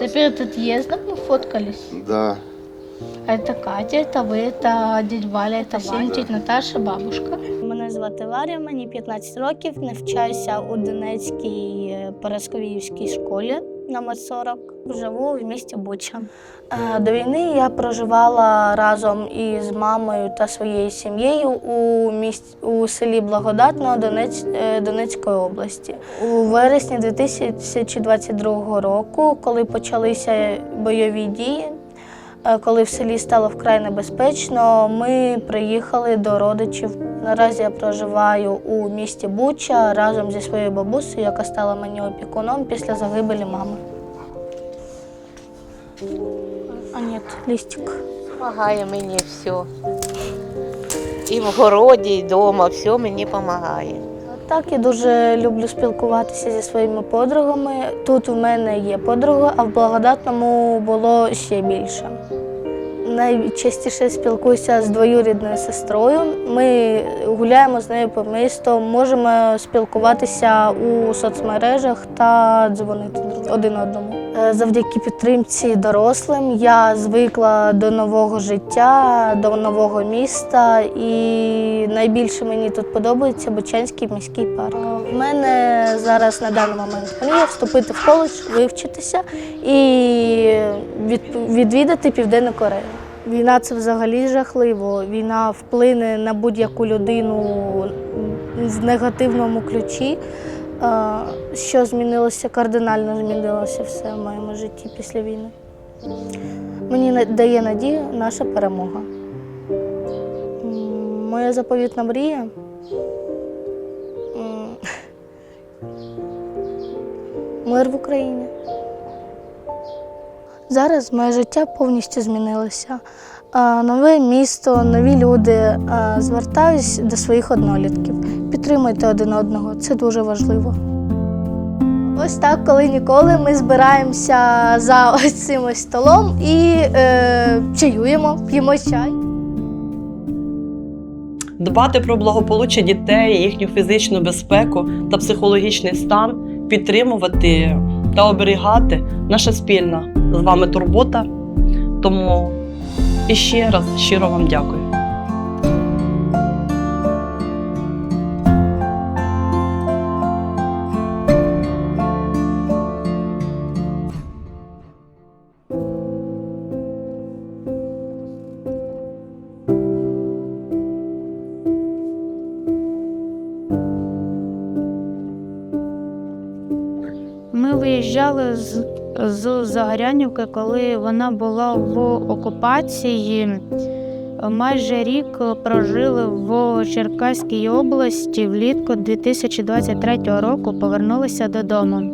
Ты перед отъездом мы фоткались? Да. А это Катя, это вы, это дядь Валя, это Сеня, тетя Наташа, бабушка. Мене звати Варя, мені 15 років. Навчаюся у Донецькій е, Парасковіївській школі номер 40. Живу в місті Буча. Е, До війни я проживала разом із мамою та своєю сім'єю у місті у селі Благодатного Донець, е, Донецької області. У вересні 2022 року, коли почалися бойові дії, Коли в селі стало вкрай небезпечно, ми приїхали до родичів. Наразі я проживаю у місті Буча разом зі своєю бабусею, яка стала мені опікуном після загибелі мами. А ні, лістик. Помагає мені все. І в городі, і вдома, все мені допомагає. Так, я дуже люблю спілкуватися зі своїми подругами. Тут у мене є подруга, а в благодатному було ще більше. Найчастіше спілкуюся з двоюрідною сестрою. Ми гуляємо з нею по місту, можемо спілкуватися у соцмережах та дзвонити один одному. Е, Завдяки підтримці дорослим я звикла до нового життя, до нового міста, і найбільше мені тут подобається Бучанський міський парк. В мене зараз на даний момент мрія вступити в коледж, вивчитися і відвідати Південну Корею. Війна це взагалі жахливо. Війна вплине на будь-яку людину в негативному ключі. Що змінилося, кардинально змінилося все в моєму житті після війни. Мені дає надію наша перемога. Моя заповітна мрія. Мир в Україні. Зараз моє життя повністю змінилося. Нове місто, нові люди. А, Звертаюсь до своїх однолітків. Підтримуйте один одного, це дуже важливо. Ось так, коли ніколи, ми збираємося за ось цим ось столом і е, чаюємо, п'ємо чай. дбати про благополуччя дітей, їхню фізичну безпеку та психологічний стан, підтримувати та оберігати наша спільна з вами турбота. Тому іще раз щиро вам дякую. Виїжджали з, з Загорянівки, коли вона була в окупації. Майже рік прожили в Черкаській області. Влітку 2023 року повернулися додому.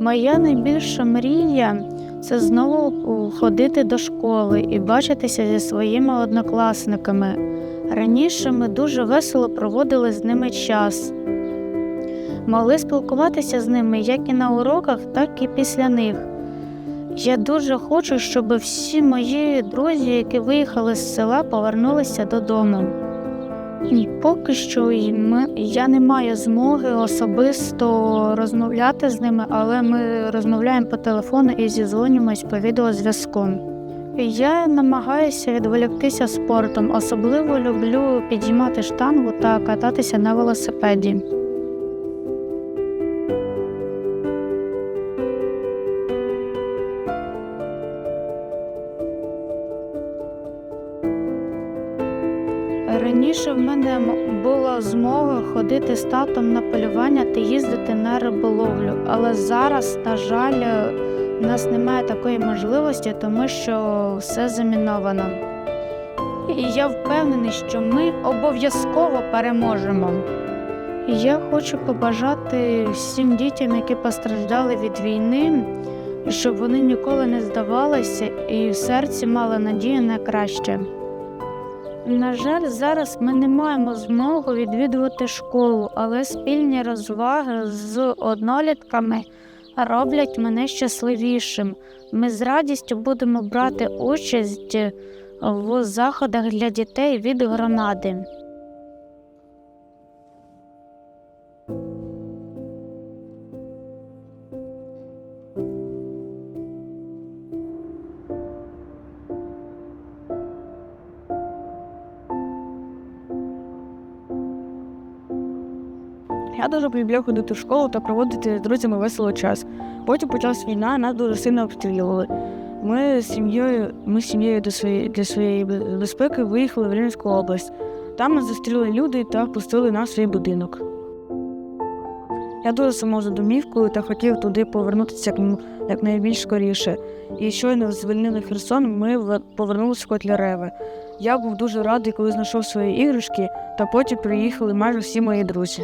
Моя найбільша мрія це знову ходити до школи і бачитися зі своїми однокласниками. Раніше ми дуже весело проводили з ними час могли спілкуватися з ними як і на уроках, так і після них. Я дуже хочу, щоб всі мої друзі, які виїхали з села, повернулися додому. І поки що я не маю змоги особисто розмовляти з ними, але ми розмовляємо по телефону і зізвонюємось по відеозв'язку. Я намагаюся відволіктися спортом, особливо люблю підіймати штангу та кататися на велосипеді. Раніше в мене була змога ходити з татом на полювання та їздити на риболовлю, але зараз, на жаль, е, в нас немає такої можливості, тому що все заміновано. І я впевнений, що ми обов'язково переможемо. Я хочу побажати всім дітям, які постраждали від війни, щоб вони ніколи не здавалися і в серці мали надію на краще. На жаль, зараз ми не маємо змоги відвідувати школу, але спільні розваги з однолітками роблять мене щасливішим. Ми з радістю будемо брати участь в заходах для дітей від громади. Я дуже люблю ходити в школу та проводити з друзями весело час. Потім почалась війна, нас дуже сильно обстрілювали. Ми з сім'єю, ми з сім'єю до своєї, для своєї безпеки виїхали в Рівненську область. Там нас зустріли люди та впустили в свій будинок. Я дуже сумував за домівкою та хотів туди повернутися якнайбільш скоріше. І щойно звільнили Херсон, ми повернулися в Котляреве. Я був дуже радий, коли знайшов свої іграшки, та потім приїхали майже всі мої друзі.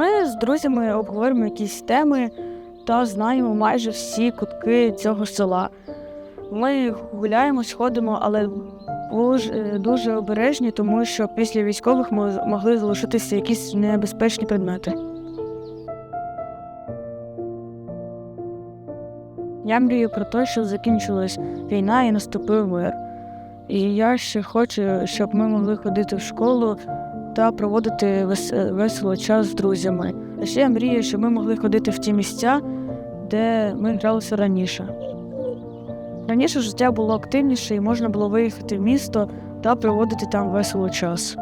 Ми з друзями обговорюємо якісь теми та знаємо майже всі кутки цього села. Ми гуляємо, ходимо, але дуже, дуже обережні, тому що після військових мо- могли залишитися якісь небезпечні предмети. Я мрію про те, що закінчилась війна і наступив мир. І я ще хочу, щоб ми могли ходити в школу та проводити вес- весело час з друзями. А ще я мрію, щоб ми могли ходити в ті місця, де ми гралися раніше. Раніше життя було активніше і можна було виїхати в місто та проводити там весело час.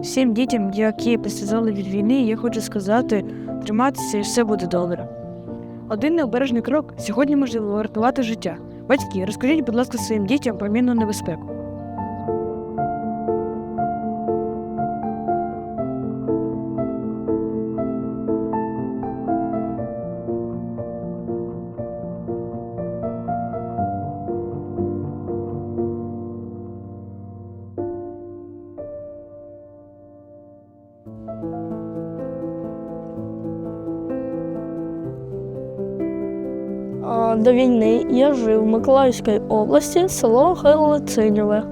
Всім дітям, які постраждали від війни, я хочу сказати, триматися і все буде добре. Один необережний крок сьогодні може врятувати життя. Батьки, розкажіть, будь ласка, своїм дітям про мінну небезпеку. До війни я жив в Миколаївській області, село Хелициньове.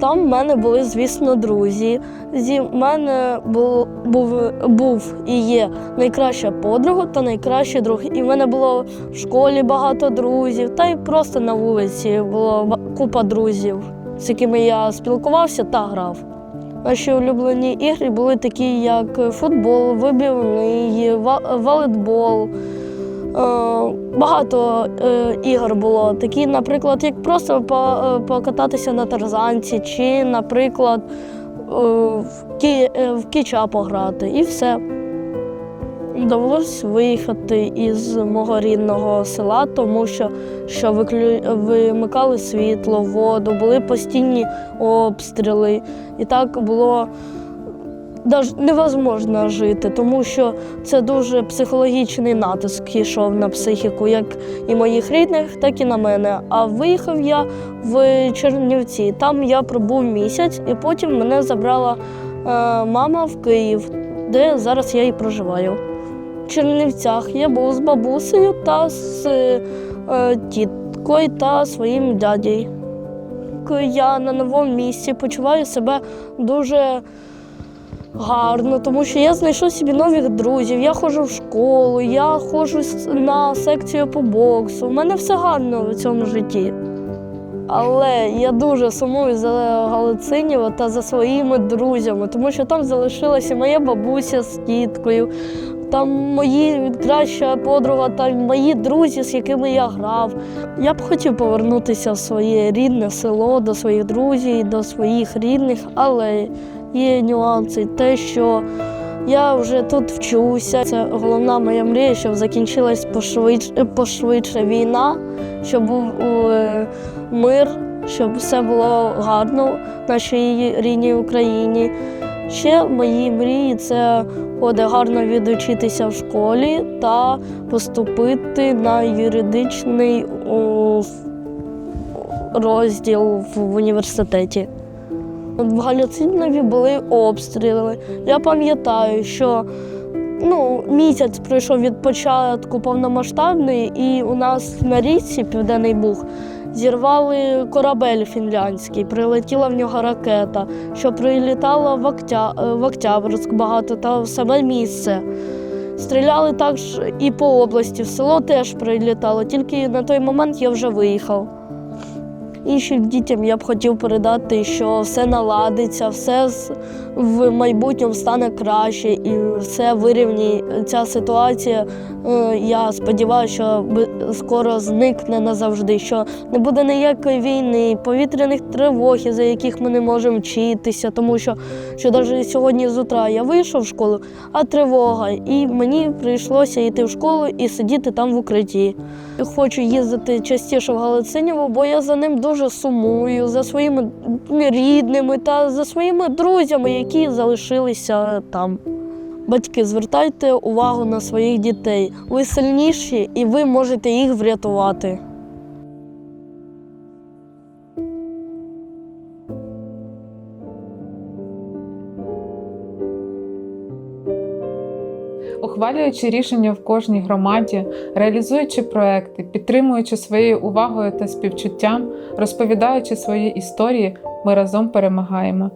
Там в мене були, звісно, друзі. Зі мене був, був, був і є найкраща подруга та найкращий друг. І в мене було в школі багато друзів, та й просто на вулиці було купа друзів, з якими я спілкувався та грав. Наші улюблені ігри були такі, як футбол, вибівний, ва- волейбол. Е, Багато е, ігор було. Такі, наприклад, як просто е, покататися на тарзанці, чи, наприклад, е, в, кі, е, в кіча пограти, і все. Довелося виїхати із мого рідного села, тому що, що виклю... вимикали світло, воду, були постійні обстріли. І так було невозможно жити, тому що це дуже психологічний натиск йшов на психіку, як і моїх рідних, так і на мене. А виїхав я в Чернівці. Там я пробув місяць, і потім мене забрала е, мама в Київ, де зараз я і проживаю. В Чернівцях я був з бабусею та з е, тіткою та своїм дядєю. Я на новому місці почуваю себе дуже гарно, тому що я знайшов собі нових друзів, я ходжу в школу, я ходжу на секцію по боксу. У мене все гарно в цьому житті. Але я дуже сумую за Галицинєво та за своїми друзями, тому що там залишилася моя бабуся з тіткою, там мої краща подруга та мої друзі, з якими я грав. Я б хотів повернутися в своє рідне село, до своїх друзів, до своїх рідних, але є нюанси. Те, що я вже тут вчуся. Це головна моя мрія, щоб закінчилась пошвидше, пошвидше війна, щоб був е, мир, щоб все було гарно в нашій рідній Україні. Ще мої мрії це буде гарно відучитися в школі та поступити на юридичний розділ в університеті. В Галіцинові були обстріли. Я пам'ятаю, що ну, місяць пройшов від початку повномасштабної, і у нас на річці Південний Буг зірвали корабель фінляндський, прилетіла в нього ракета, що прилітала в, Октя... в Октябрьськ багато та в саме місце. Стріляли також і по області, в село теж прилітало, тільки на той момент я вже виїхав. Іншим дітям я б хотів передати, що все наладиться, все в майбутньому стане краще і все вирівняє. Ця ситуація, е, я сподіваюся, що скоро зникне назавжди, що не буде ніякої війни, повітряних тривог, за яких ми не можемо вчитися, тому що, що навіть сьогодні з утра я вийшов в школу, а тривога, і мені прийшлося йти в школу і сидіти там в укритті. Хочу їздити частіше в Галицинєво, бо я за ним дуже сумую, за своїми рідними та за своїми друзями, які залишилися там. Батьки, звертайте увагу на своїх дітей. Ви сильніші і ви можете їх врятувати. Ухвалюючи рішення в кожній громаді, реалізуючи проекти, підтримуючи своєю увагою та співчуттям, розповідаючи свої історії, ми разом перемагаємо.